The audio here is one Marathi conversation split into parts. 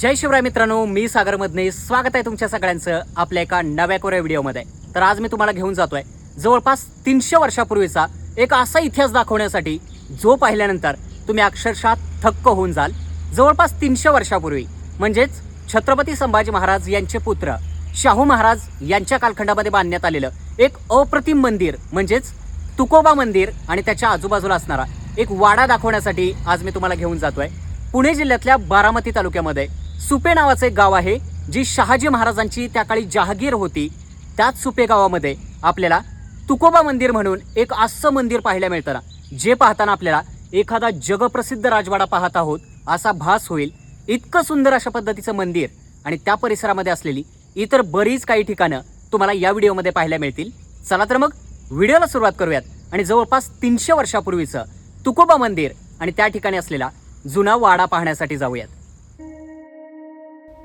जय शिवराय मित्रांनो मी सागर मधने स्वागत आहे तुमच्या सगळ्यांचं आपल्या एका नव्या कोऱ्या व्हिडिओमध्ये. तर आज मी तुम्हाला घेऊन जातोय जवळपास तीनशे वर्षापूर्वीचा एक असा इतिहास दाखवण्यासाठी जो पाहिल्यानंतर तुम्ही अक्षरशः थक्क होऊन जाल. जवळपास तीनशे वर्षापूर्वी म्हणजेच छत्रपती संभाजी महाराज यांचे पुत्र शाहू महाराज यांच्या कालखंडामध्ये बांधण्यात आलेलं एक अप्रतिम मंदिर म्हणजेच तुकोबा मंदिर आणि त्याच्या आजूबाजूला असणारा एक वाडा दाखवण्यासाठी आज मी तुम्हाला घेऊन जातोय. पुणे जिल्ह्यातल्या बारामती तालुक्यामध्ये सुपे नावाचं एक गाव आहे जी शहाजी महाराजांची त्या काळी जहागीर होती. त्याच सुपे गावामध्ये आपल्याला तुकोबा मंदिर म्हणून एक असं मंदिर पाहायला मिळतं ना. जे पाहताना आपल्याला एखादा जगप्रसिद्ध राजवाडा पाहत आहोत असा भास होईल. इतकं सुंदर अशा पद्धतीचं मंदिर आणि त्या परिसरामध्ये असलेली इतर बरीच काही ठिकाणं तुम्हाला या व्हिडिओमध्ये पाहायला मिळतील. चला तर मग व्हिडिओला सुरुवात करूयात आणि जवळपास तीनशे वर्षापूर्वीचं तुकोबा मंदिर आणि त्या ठिकाणी असलेला जुना वाडा पाहण्यासाठी जाऊयात.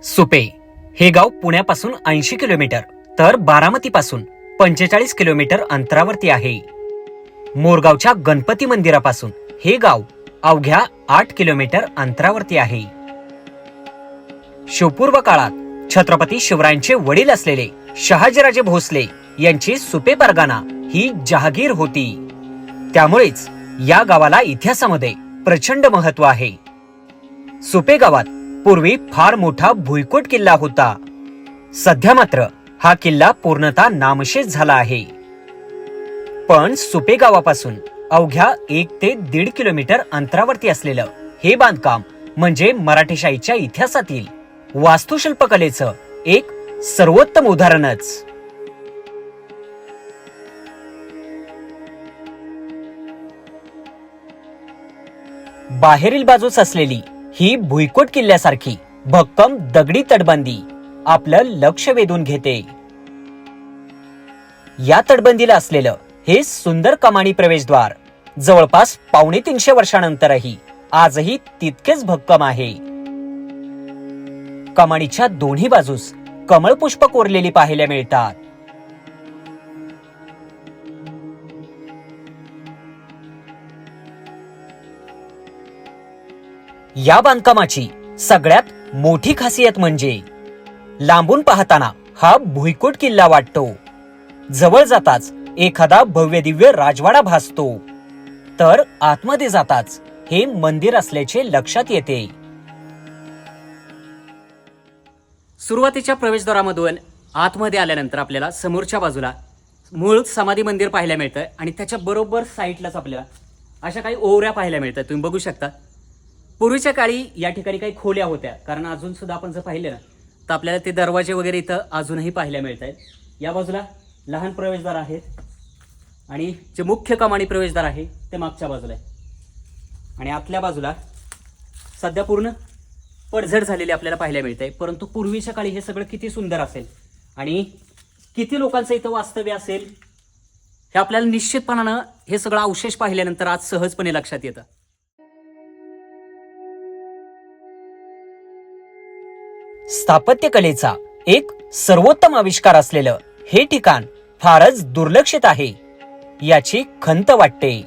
सुपे. हे गाव पुण्यापासून ऐंशी किलोमीटर तर बारामतीपासून पंचेचाळीस किलोमीटर अंतरावरती आहे. मोरगावच्या गणपती मंदिरापासून हे गाव अवघ्या आठ किलोमीटर अंतरावरती आहे. शिवपूर्व काळात छत्रपती शिवरायांचे वडील असलेले शहाजीराजे भोसले यांची सुपे परगाना ही जहागीर होती. त्यामुळेच या गावाला इतिहासामध्ये प्रचंड महत्त्व आहे. सुपे गावात पूर्वी फार मोठा भुईकोट किल्ला होता. सध्या मात्र हा किल्ला पूर्णतः नामशेष झाला आहे. पण सुपे गावापासून अवघ्या एक ते दीड किलोमीटर अंतरावरती असलेलं हे बांधकाम म्हणजे मराठेशाहीच्या इतिहासातील वास्तुशिल्पकलेचं एक सर्वोत्तम उदाहरणच. बाहेरील बाजूस असलेली ही भुईकोट किल्ल्यासारखी भक्कम दगडी तटबंदी आपलं लक्ष वेधून घेते. या तटबंदीला असलेलं हे सुंदर कमानी प्रवेशद्वार जवळपास पावणे तीनशे वर्षानंतरही आजही तितकेच भक्कम आहे. कमानीच्या दोन्ही बाजूस कमळ पुष्प कोरलेली पाहायला मिळतात. या बांधकामाची सगळ्यात मोठी खासियत म्हणजे लांबून पाहताना हा भुईकोट किल्ला वाटतो. जवळ जाताच एखादा भव्य दिव्य राजवाडा भासतो. तर आतमध्ये जाताच हे मंदिर असल्याचे लक्षात येते. सुरुवातीच्या प्रवेशद्वारामधून आतमध्ये आल्यानंतर आपल्याला समोरच्या बाजूला मूळ समाधी मंदिर पाहायला मिळतं आणि त्याच्या बरोबर साईडलाच आपल्याला अशा काही ओवऱ्या पाहायला मिळतात. तुम्ही बघू शकता. पूर्वीच्या काळी या ठिकाणी काही खोल्या होत्या. कारण अजून सुद्धा आपण जर पाहिलं ना तर आपल्याला ते दरवाजे वगैरे इथं अजूनही पाहायला मिळत आहेत या बाजूला लहान प्रवेशद्वार आहेत आणि जे मुख्य कमानी प्रवेशद्वार आहे ते मागच्या बाजूला आहे. आणि आतल्या बाजूला सध्या पूर्ण पडझड झालेली आपल्याला पाहायला मिळते परंतु पूर्वीच्या काळी हे सगळं किती सुंदर असेल आणि किती लोकांचं इथं वास्तव्य असेल हे आपल्याला निश्चितपणानं हे सगळं अवशेष पाहिल्यानंतर आज सहजपणे लक्षात येतं. स्थापत्यकलेचा एक सर्वोत्तम आविष्कार असलेलं हे ठिकाण फारच दुर्लक्षित आहे. याची खंत वाटते.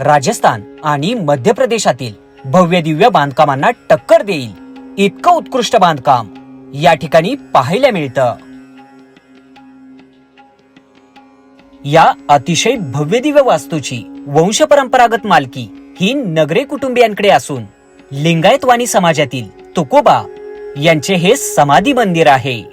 राजस्थान आणि मध्य प्रदेशातील भव्य दिव्य बांधकामांना टक्कर देईल. इतकं उत्कृष्ट बांधकाम या ठिकाणी पाहायला मिळतं. या अतिशय भव्य दिव्य वास्तूची वंश परंपरागत मालकी ही नगरे कुटुंबियांकडे असून लिंगायतवाणी समाजातील तुकोबा यांचे हे समाधी मंदिर आहे.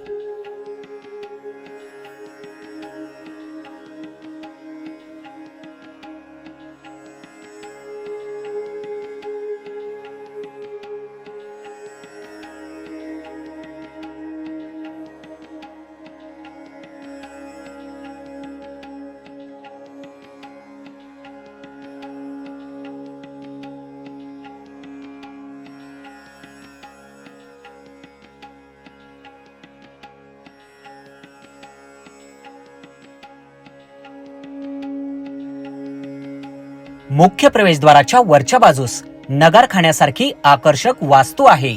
मुख्य प्रवेशद्वाराच्या वरच्या बाजूस नगारखान्यासारखी आकर्षक वास्तू आहे.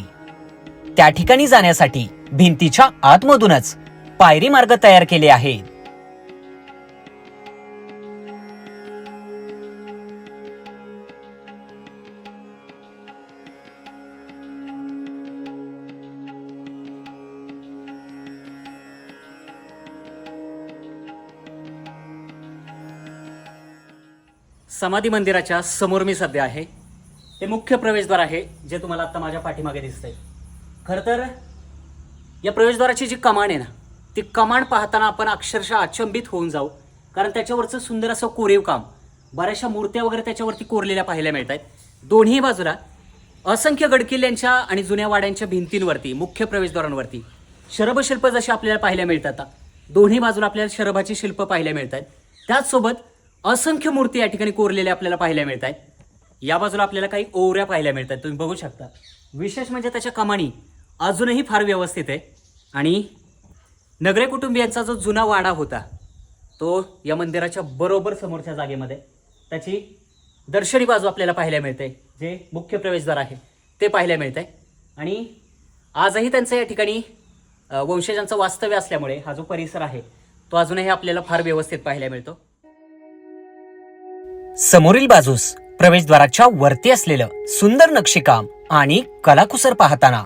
त्या ठिकाणी जाण्यासाठी भिंतीच्या आतमधूनच पायरी मार्ग तयार केले आहेत. समाधी मंदिराच्या समोर मी सध्या आहे. ते मुख्य प्रवेशद्वार आहे जे तुम्हाला आता माझ्या पाठीमागे दिसतंय. खरं तर या प्रवेशद्वाराची जी कमान आहे ना ती कमान पाहताना आपण अक्षरशः अचंबित होऊन जाऊ. कारण त्याच्यावरचं सुंदर असं कोरीव काम बऱ्याचशा मूर्त्या वगैरे त्याच्यावरती कोरलेल्या पाहायला मिळत आहेत दोन्ही बाजूला असंख्य गडकिल्ल्यांच्या आणि जुन्या वाड्यांच्या भिंतींवरती मुख्य प्रवेशद्वारांवरती शरभशिल्प जशी आपल्याला पाहायला मिळतात दोन्ही बाजूला आपल्याला शरभाची शिल्प पाहायला मिळत आहेत त्याचसोबत असंख्य मूर्ती या ठिकाणी कोरलेल्या आपल्याला पाहायला मिळत आहेत या बाजूला आपल्याला काही ओवऱ्या पाहायला मिळतात. तुम्ही बघू शकता. विशेष म्हणजे त्याच्या कमानी अजूनही फार व्यवस्थित आहे. आणि नगरे कुटुंबियांचा जो जुना वाडा होता तो या मंदिराच्या बरोबर समोरच्या जागेमध्ये त्याची दर्शनी बाजू आपल्याला पाहायला मिळते जे मुख्य प्रवेशद्वार आहे ते पाहायला मिळतंय. आणि आजही त्यांचं या ठिकाणी वंशजांचं वास्तव्य असल्यामुळे हा जो परिसर आहे तो अजूनही आपल्याला फार व्यवस्थित पाहायला मिळतो. समोरील बाजूस प्रवेशद्वाराच्या वरती असलेलं सुंदर नक्षीकाम आणि कलाकुसर पाहताना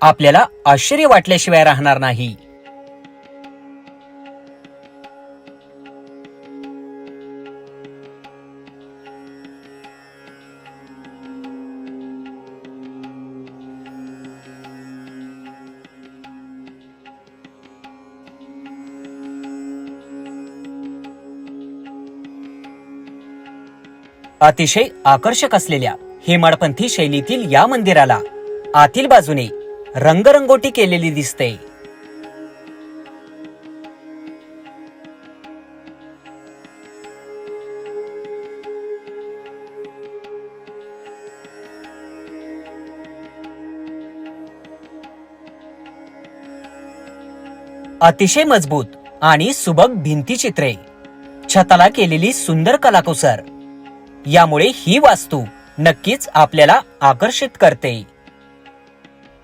आपल्याला आश्चर्य वाटल्याशिवाय राहणार नाही. अतिशय आकर्षक असलेल्या हेमाडपंथी शैलीतील या मंदिराला आतील बाजूने रंगरंगोटी केलेली दिसते. अतिशय मजबूत आणि सुबक भिंती चित्रे छताला केलेली सुंदर कलाकुसर. यामुळे ही वास्तू नक्कीच आपल्याला आकर्षित करते.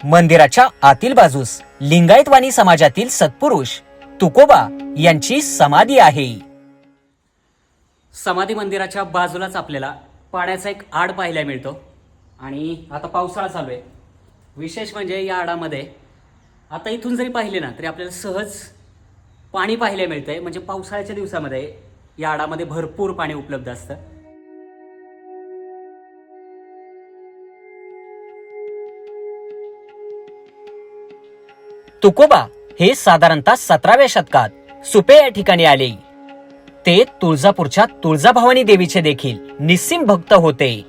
मंदिराच्या आतील बाजूस लिंगायतवाणी समाजातील सत्पुरुष तुकोबा यांची समाधी आहे. समाधी मंदिराच्या बाजूलाच आपल्याला पाण्याचा एक आड पाहायला मिळतो आणि आता पावसाळा चालू आहे. विशेष म्हणजे या आडामध्ये आता इथून जरी पाहिले ना तरी आपल्याला सहज पाणी पाहायला मिळतंय. म्हणजे पावसाळ्याच्या दिवसामध्ये या आडामध्ये भरपूर पाणी उपलब्ध असतं. तुकोबा हे साधारणतः सतराव्या शतकात सुपे या ठिकाणी आले. ते तुळजापूरच्या तुळजाभवानी देवीचे देखील निस्सिम भक्त होते.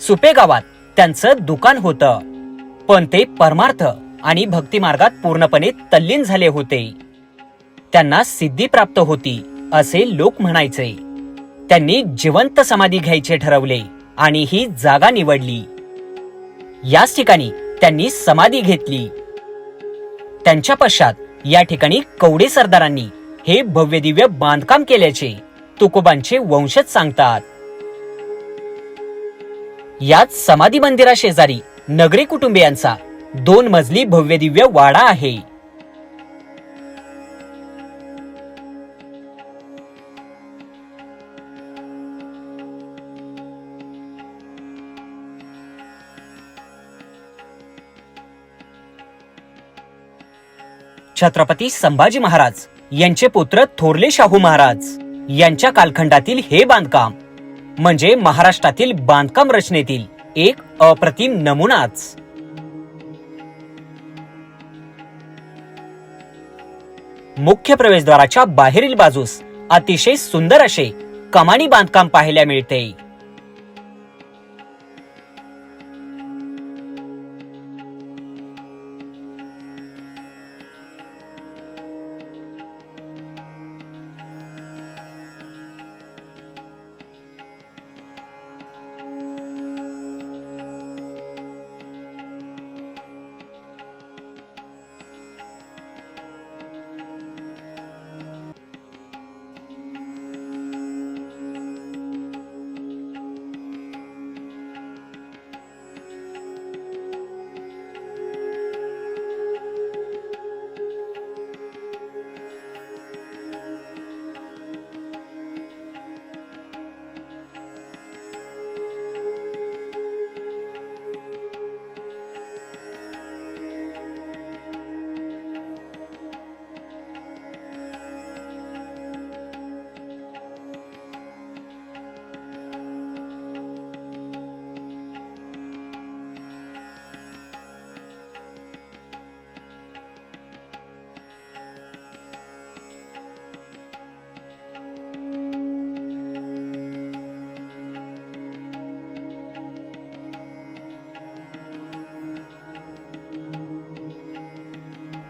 सुपे गावात त्यांचं दुकान होतं. पण ते परमार्थ आणि भक्तिमार्गात पूर्णपणे तल्लीन झाले होते. त्यांना सिद्धी प्राप्त होती असे लोक म्हणायचे. त्यांनी जिवंत समाधी घ्यायचे ठरवले आणि ही जागा निवडली. याच ठिकाणी त्यांनी समाधी घेतली. त्यांच्या पश्चात या ठिकाणी कवडे सरदारांनी हे भव्य दिव्य बांधकाम केल्याचे तुकोबांचे वंशज सांगतात. याच समाधी मंदिरा शेजारी नगरी कुटुंबियांचा दोन मजली भव्य दिव्य वाडा आहे. छत्रपती संभाजी महाराज यांचे पुत्र थोरले शाहू महाराज यांच्या कालखंडातील हे बांधकाम म्हणजे महाराष्ट्रातील बांधकाम रचनेतील एक अप्रतिम नमुनाच. मुख्य प्रवेशद्वाराच्या बाहेरील बाजूस अतिशय सुंदर असे कमानी बांधकाम पाहायला मिळते.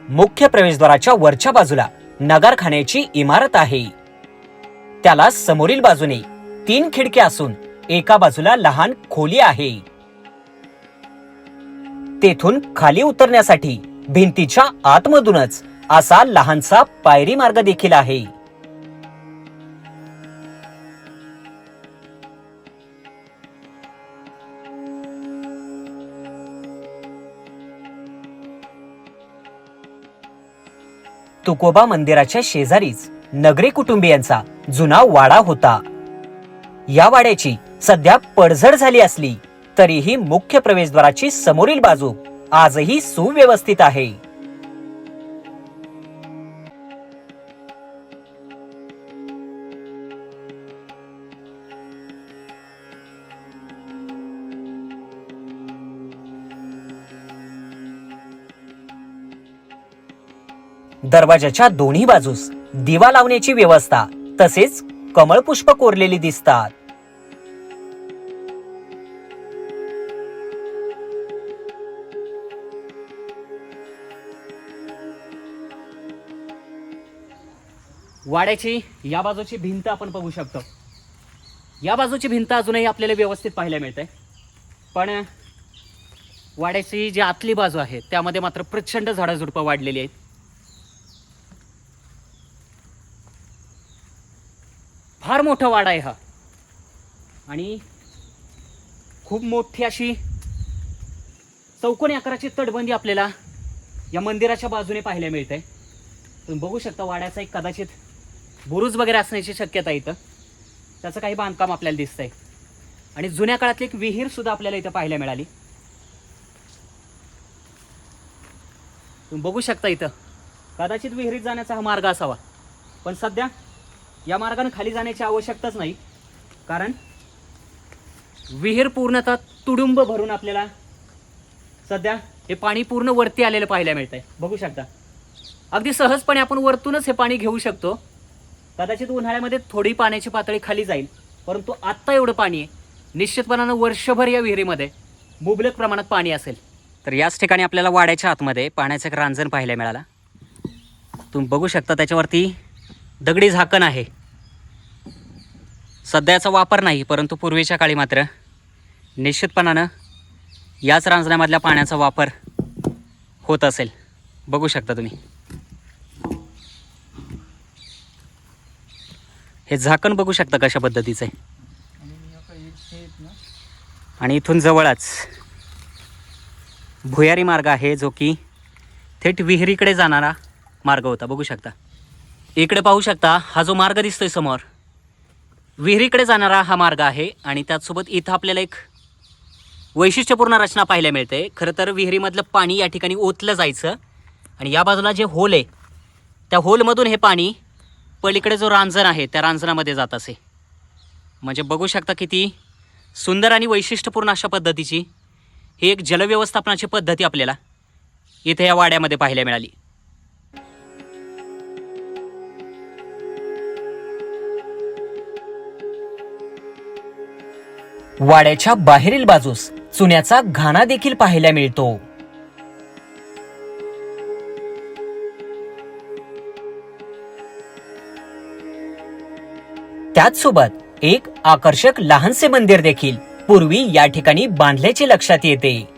मुख्य प्रवेशद्वाराच्या वरच्या बाजूला नगारखान्याची इमारत आहे. त्याला समोरील बाजूने तीन खिडक्या असून एका बाजूला लहान खोली आहे. तेथून खाली उतरण्यासाठी भिंतीच्या आतमधूनच असा लहानसा पायरी मार्ग देखील आहे. तुकोबा मंदिराच्या शेजारीच नगरी कुटुंबियांचा जुना वाडा होता. या वाड्याची सध्या पडझड झाली असली तरीही मुख्य प्रवेशद्वाराची समोरील बाजू आजही सुव्यवस्थित आहे. दरवाजाच्या दोन्ही बाजूस दिवा लावण्याची व्यवस्था तसेच कमळ पुष्प कोरलेली दिसतात. वाड्याची या बाजूची भिंत आपण बघू शकतो. या बाजूची भिंत अजूनही आपल्याला व्यवस्थित पाहायला मिळते पण वाड्याची जी आतली बाजू आहे त्यामध्ये मात्र प्रचंड झाडाझुडपं वाढलेली आहेत. फार मोठा वाडा आहे हा. आणि खूप मोठी अशी चौकोनी आकाराची तटबंदी आपल्याला या मंदिराच्या बाजूने पाहायला मिळते तुम्ही बघू शकता वाड्याचा एक कदाचित बुरुज वगैरे असण्याची शक्यता इथं. त्याचं काही बांधकाम आपल्याला दिसतंय. आणि जुन्या काळातली एक विहीर सुद्धा आपल्याला इथं पाहायला मिळाली. तुम्ही बघू शकता इथं. कदाचित विहिरीत जाण्याचा हा मार्ग असावा. पण सध्या या मार्गाने खाली जाण्याची आवश्यकताच नाही. कारण विहीर पूर्णतः तुडुंब भरून आपल्याला सध्या हे पाणी पूर्ण वरती आलेलं पाहायला मिळतंय. बघू शकता. अगदी सहजपणे आपण वरतूनच हे पाणी घेऊ शकतो. कदाचित उन्हाळ्यामध्ये थोडी पाण्याची पातळी खाली जाईल. परंतु आत्ता एवढं पाणी आहे निश्चितपणानं वर्षभर या विहिरीमध्ये मुबलक प्रमाणात पाणी असेल. तर याच ठिकाणी आपल्याला वाड्याच्या आतमध्ये पाण्याचं एक रांजण पाहायला मिळाला. तुम्ही बघू शकता त्याच्यावरती दगडी झाकण आहे. सध्याचा वापर नाही परंतु पूर्वीच्या काळी मात्र. निश्चितपणानं याच रांजण्यामधल्या पाण्याचा वापर होत असेल. बघू शकता तुम्ही. हे झाकण बघू शकता कशा पद्धतीचं आहे. आणि इथून जवळच भुयारी मार्ग आहे जो की थेट विहिरीकडे जाणारा मार्ग होता. बघू शकता. इकडे पाहू शकता हा जो मार्ग दिसतोय समोर विहिरीकडे जाणारा हा मार्ग आहे आणि त्याचसोबत इथं आपल्याला एक वैशिष्ट्यपूर्ण रचना पाहायला मिळते. खरं तर विहिरीमधलं पाणी या ठिकाणी ओतलं जायचं आणि या बाजूला जे होल आहे त्या होलमधून हे पाणी पलीकडे जो रांजण आहे त्या रांजणामध्ये जात असे. म्हणजे बघू शकता किती सुंदर आणि वैशिष्ट्यपूर्ण अशा पद्धतीची ही एक जलव्यवस्थापनाची पद्धती आपल्याला इथे या वाड्यामध्ये पाहायला मिळाली. वाड्याच्या बाहेरील बाजूस चुन्याचा घाणा देखील पाहायला मिळतो. त्याचसोबत एक आकर्षक लहानसे मंदिर देखील पूर्वी या ठिकाणी बांधल्याचे लक्षात येते.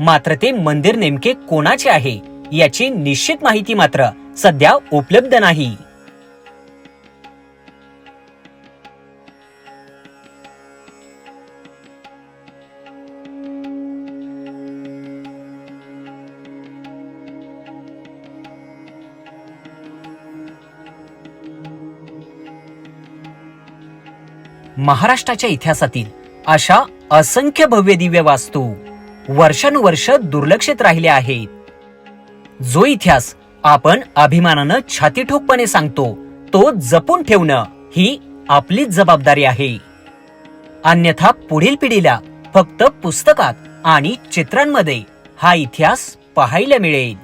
मात्र ते मंदिर नेमके कोणाचे आहे याची निश्चित माहिती मात्र सध्या उपलब्ध नाही. महाराष्ट्राच्या इतिहासातील अशा असंख्य भव्य दिव्य वास्तू वर्षानुवर्ष दुर्लक्षित राहिले आहेत. जो इतिहास आपण अभिमानानं छातीठोकपणे सांगतो तो जपून ठेवणं ही आपलीच जबाबदारी आहे. अन्यथा पुढील पिढीला फक्त पुस्तकात आणि चित्रांमध्ये हा इतिहास पाहायला मिळेल.